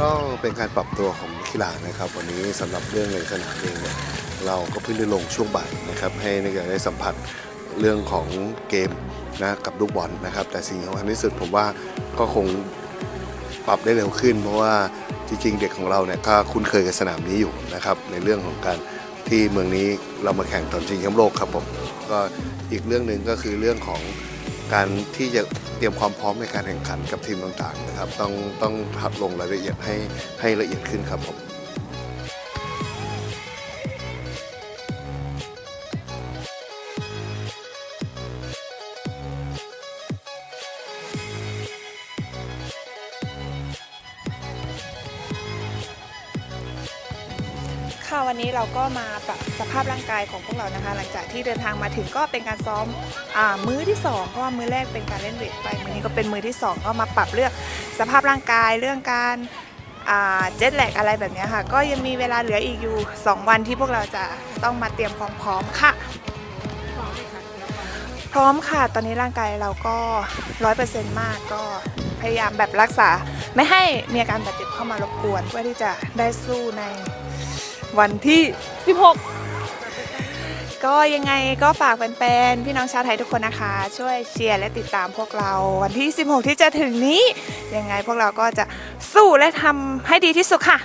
ก็เป็นการปรับตัวของนักกีฬานะครับ วันนี้สำหรับเรื่องในสนามเองเนี่ยเราก็เพิ่งได้ลงช่วงบ่ายนะครับ ให้นักกีฬาได้สัมผัสเรื่องของเกมนะกับลูกบอลนะครับ แต่สิ่งสำคัญที่สุดผมว่าก็คงปรับได้เร็วขึ้น เพราะว่าจริงๆ เด็กของเราเนี่ยก็คุ้นเคยกับสนามนี้อยู่นะครับ ในเรื่องของการที่เมืองนี้เรามาแข่งตอนชิงแชมป์โลกครับผมก็อีกเรื่องหนึ่งก็คือเรื่องของ การที่จะเตรียมความพร้อมในการแข่งขันกับทีมต่างๆนะครับ ต้องต้องทับลงรายละเอียดให้ให้ละเอียดขึ้นครับผม ค่ะวันนี้เราก็มาปรับสภาพร่างกายของพวกเรานะคะ หลังจากที่เดินทางมาถึงก็เป็นการซ้อมอมื้อที่สองเพราะว่ามื้อแรกเป็นการเล่นเวทไปมื้อนี้ก็เป็นมื้อที่สองก็มาปรับเรื่องสภาพร่างกายเรื่องการเจ็ตแลกอะไรแบบนี้ค่ะ ก็ยังมีเวลาเหลืออีกอยู่ 2 วันที่พวกเราจะต้องมาเตรียมความพร้อมค่ะ พร้อมค่ะ ตอนนี้ร่างกายเราก็ร้อยเปอร์เซ็นต์มากก็พยายามแบบรักษา ไม่ให้มีอาการบาดเจ็บเข้ามารบกวนเพื่อที่จะได้สู้ใน วันที่ 16 ก็ยังไงก็ฝากแฟนๆ พี่น้องชาวไทยทุกคนนะคะ ช่วยเชียร์และติดตามพวกเราวันที่ 16 ที่จะถึงนี้ ยังไงพวกเราก็จะสู้และทำให้ดีที่สุดค่ะ